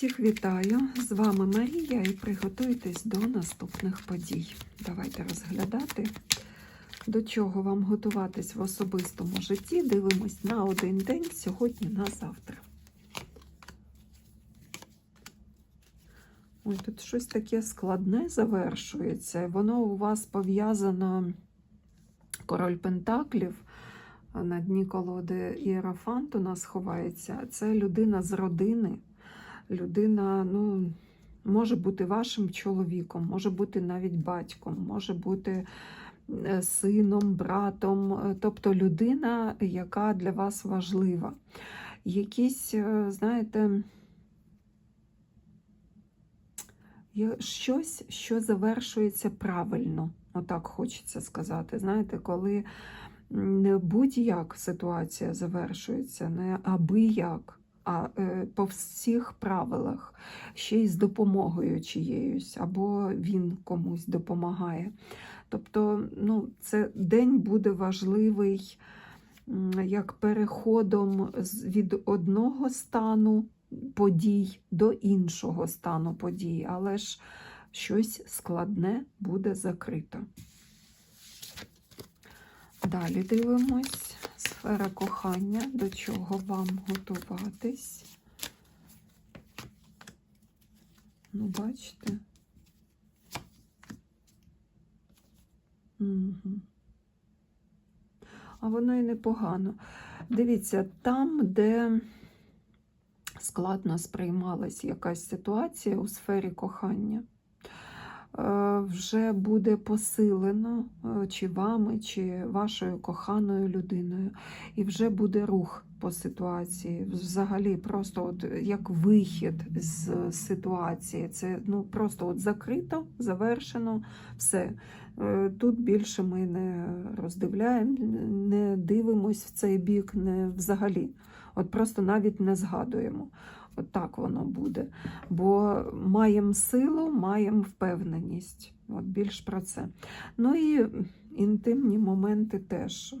Всіх вітаю! З вами Марія і приготуйтесь до наступних подій. Давайте розглядати, до чого вам готуватись в особистому житті. Дивимось на один день, сьогодні на завтра. Ой, тут щось таке складне завершується. Воно у вас пов'язано король Пентаклів. На дні колоди Іерофант у нас ховається. Це людина з родини. Людина, ну, може бути вашим чоловіком, може бути навіть батьком, може бути е, сином, братом, е, тобто людина, яка для вас важлива. Якісь, е, знаєте, щось, що завершується правильно, отак хочеться сказати. Знаєте, коли не будь-як ситуація завершується, не аби як а е, по всіх правилах, ще й з допомогою чиєюсь, або він комусь допомагає. Тобто, ну, це день буде важливий як переходом від одного стану подій до іншого стану подій, але ж щось складне буде закрито. Далі дивимось. Сфера кохання, до чого вам готуватись. Ну, бачите? Угу. А воно і непогано. Дивіться, там, де складно сприймалась якась ситуація у сфері кохання, вже буде посилено чи вами, чи вашою коханою людиною, і вже буде рух по ситуації. Взагалі, просто от як вихід з ситуації. Це ну, просто от закрито, завершено, все. Е, тут більше ми не роздивляємо, не дивимось в цей бік, не взагалі. От просто навіть не згадуємо. От так воно буде. Бо маємо силу, маємо впевненість. От Більш про це. Ну і інтимні моменти теж е,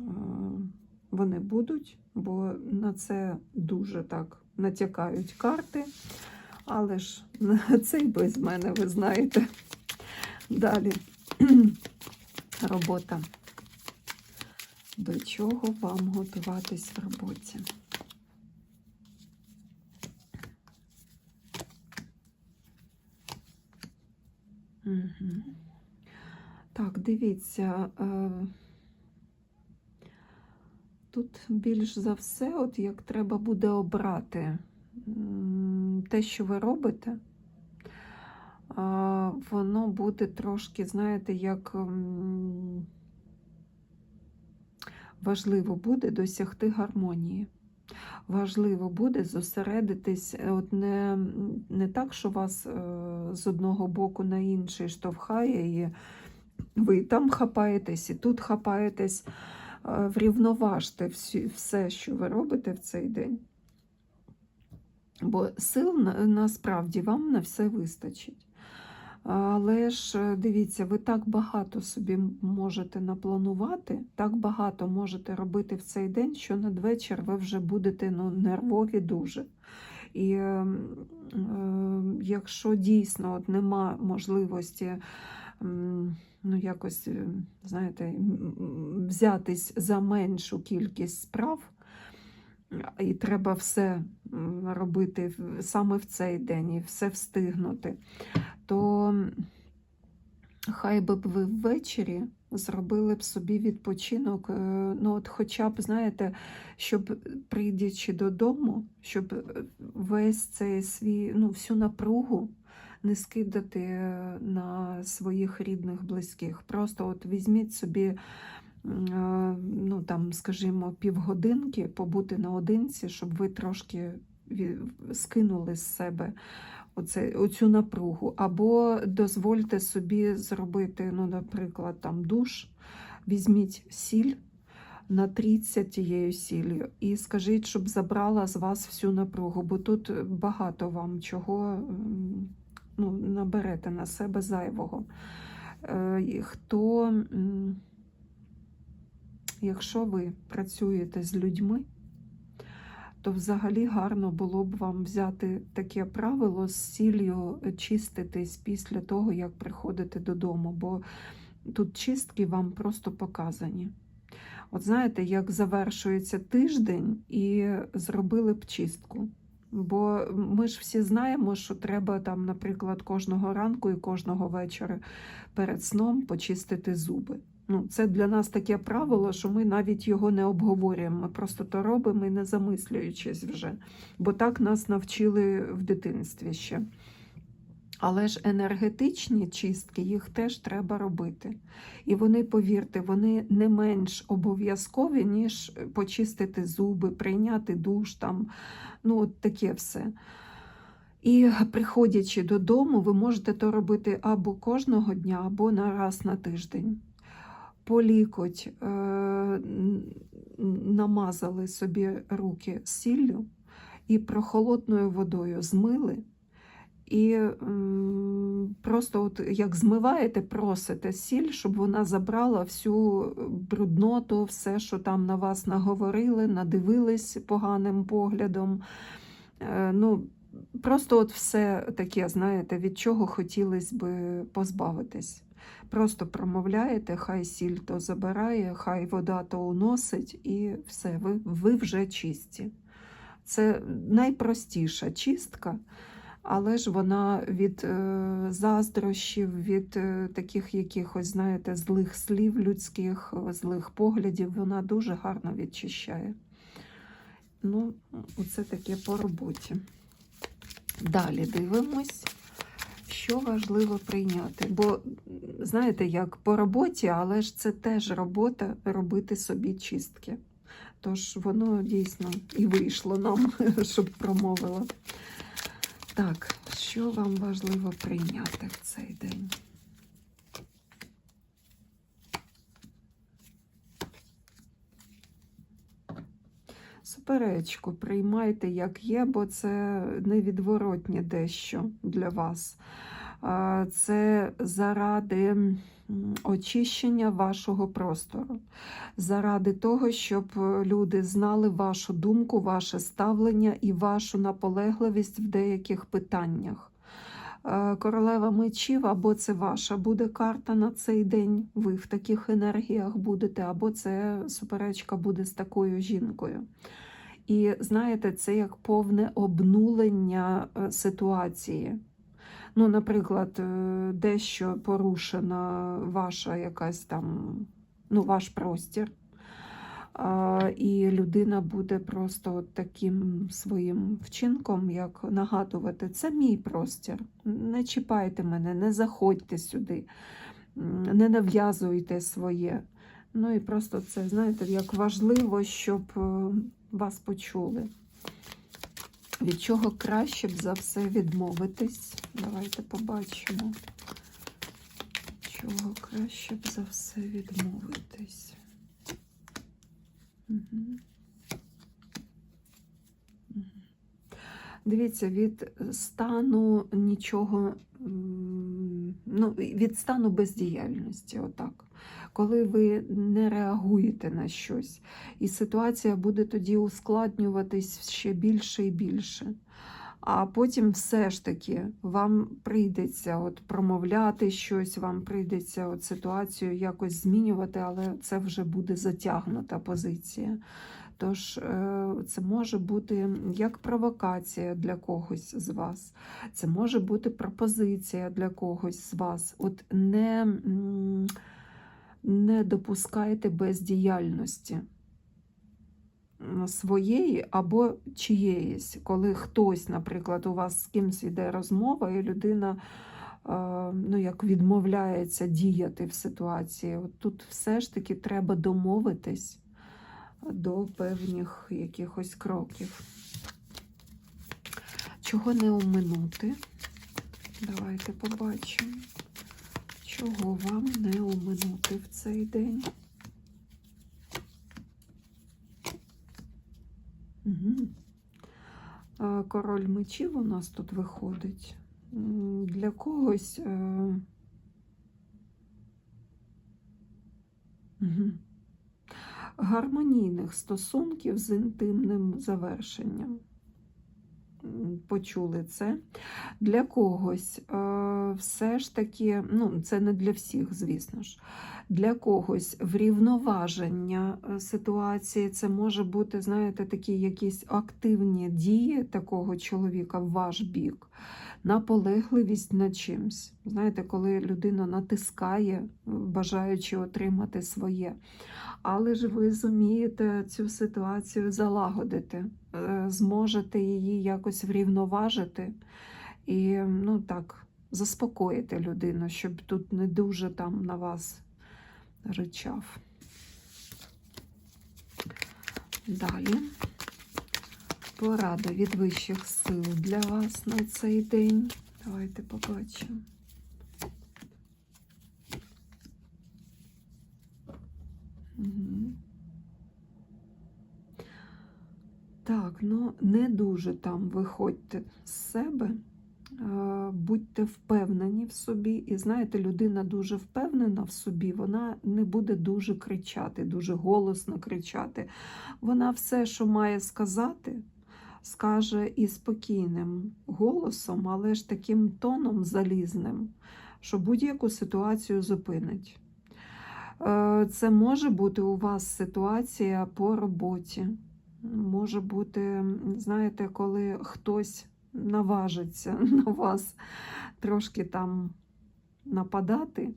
вони будуть, бо на це дуже так натякають карти. Але ж це й без мене, ви знаєте. Далі робота. До чого вам готуватись в роботі? Так, дивіться, е, тут більш за все, от як треба буде обрати те, що ви робите, воно буде трошки, знаєте, як важливо буде досягти гармонії важливо буде зосередитись е, от не не так, що вас е, з одного боку на інший штовхає, і ви там хапаєтесь, і тут хапаєтесь, е, врівноважте все, що ви робите в цей день. Бо сил насправді вам на все вистачить. Але ж е, дивіться, ви так багато собі можете напланувати, так багато можете робити в цей день, що надвечір ви вже будете ну, нервові дуже. І е, е, якщо дійсно от нема можливості е, ну, якось, е, знаєте, взятись за меншу кількість справ, і треба все робити саме в цей день і все встигнути, то хай би ви ввечері зробили б собі відпочинок, е, ну от хоча б, знаєте, щоб прийдячи додому, щоб весь цей свій, ну, всю напругу не скидати на своїх рідних, близьких. Просто от візьміть собі ну там, скажімо, півгодинки побути наодинці, щоб ви трошки скинули з себе оце, оцю напругу. Або дозвольте собі зробити, ну, наприклад, там душ, візьміть сіль. Натріться тією сіллю і скажіть, щоб забрала з вас всю напругу, бо тут багато вам чого ну, наберете на себе зайвого. Е, хто Якщо ви працюєте з людьми, то взагалі гарно було б вам взяти таке правило з ціллю чиститись після того, як приходите додому, бо тут чистки вам просто показані. От знаєте, як завершується тиждень і зробили б чистку. Бо ми ж всі знаємо, що треба там, наприклад, кожного ранку і кожного вечора перед сном почистити зуби. Ну, це для нас таке правило, що ми навіть його не обговорюємо. Ми просто то робимо і не замислюючись вже. Бо так нас навчили в дитинстві ще. Але ж енергетичні чистки їх теж треба робити. І вони, повірте, вони не менш обов'язкові, ніж почистити зуби, прийняти душ там, ну от таке все. І приходячи додому, ви можете то робити або кожного дня, або на раз на тиждень. Полікоть е- намазали собі руки сіллю і прохолодною водою змили. І м, просто, от як змиваєте, просите сіль, щоб вона забрала всю брудноту, все, що там на вас наговорили, надивились поганим поглядом. Е, ну, просто от все таке, знаєте, від чого хотілося би позбавитись. Просто промовляєте, хай сіль то забирає, хай вода то уносить, і все, ви, ви вже чисті. Це найпростіша чистка але ж вона від е, заздрощів, від е, таких якихось, знаєте, злих слів людських, злих поглядів, вона дуже гарно відчищає. Ну, оце таке по роботі. Далі дивимось, що важливо прийняти. Бо, знаєте, як по роботі, але ж це теж робота робити собі чистки. Тож воно дійсно і вийшло нам, щоб промовила. Так, що вам важливо прийняти в цей день? Суперечку приймайте, як є, бо це невідворотнє дещо для вас. Це заради очищення вашого простору, заради того, щоб люди знали вашу думку, ваше ставлення і вашу наполегливість в деяких питаннях. Е, Королева мечів, або це ваша буде карта на цей день, ви в таких енергіях будете, або це суперечка буде з такою жінкою. І знаєте, це як повне обнулення е, ситуації. Ну, наприклад, е, дещо порушена ваша якась там, ну, ваш простір. І людина буде просто таким своїм вчинком, як нагадувати, це мій простір. Не чіпайте мене, не заходьте сюди, не нав'язуйте своє. Ну і просто це, знаєте, як важливо, щоб е, вас почули. Від чого краще б за все відмовитись? Давайте побачимо. Чого краще б за все відмовитись? Угу. Дивіться, від стану нічого, ну, від стану бездіяльності, отак. Коли ви не реагуєте на щось, і ситуація буде тоді ускладнюватись ще більше і більше. А потім все ж таки вам прийдеться от промовляти щось, вам прийдеться от ситуацію якось змінювати, але це вже буде затягнута позиція. Тож е, це може бути як провокація для когось з вас, це може бути пропозиція для когось з вас. От не, не допускайте бездіяльності своєї або чиєїсь, коли хтось, наприклад, у вас з кимсь іде розмова, і людина е, ну, як відмовляється діяти в ситуації. От тут все ж таки треба домовитись до певних якихось кроків. Чого не оминути? Давайте побачимо, чого вам не оминути в цей день. Угу. Король мечів у нас тут виходить. Для когось. Угу. Гармонійних стосунків з інтимним завершенням. Почули це. Для когось е, все ж таки, ну, це не для всіх, звісно ж. Для когось врівноваження е, ситуації це може бути, знаєте, такі якісь активні дії такого чоловіка в ваш бік, наполегливість над чимсь. Знаєте, коли людина натискає, бажаючи отримати своє. Але ж ви зумієте цю ситуацію залагодити, е, зможете її якось врівноважити і ну так, заспокоїти людину, щоб тут не дуже там на вас ричав. Далі. Порада від вищих сил для вас на цей день. Давайте побачимо. Так, ну не дуже там виходьте з себе, будьте впевнені в собі. І знаєте, людина дуже впевнена в собі, вона не буде дуже кричати, дуже голосно кричати. Вона все, що має сказати, скаже і спокійним голосом, але ж таким тоном залізним, що будь-яку ситуацію зупинить. Е, Це може бути у вас ситуація по роботі. Може бути, знаєте, коли хтось наважиться на вас трошки там нападати,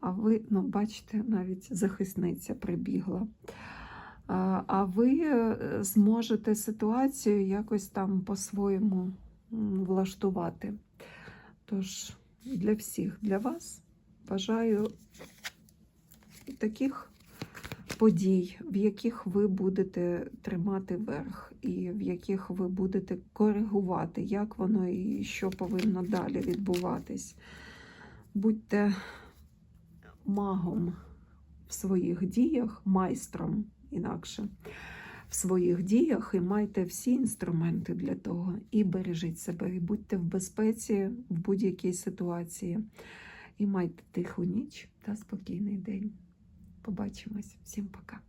а ви, ну, бачите, навіть захисниця прибігла. А ви е, зможете ситуацію якось там по-своєму влаштувати. Тож для всіх, для вас бажаю таких подій, в яких ви будете тримати верх, і в яких ви будете коригувати, як воно і що повинно далі відбуватись. Будьте магом в своїх діях, майстром інакше. В своїх діях і майте всі інструменти для того. І бережіть себе, і будьте в безпеці в будь-якій ситуації. І майте тиху ніч та спокійний день. Побачимось. Всім пока.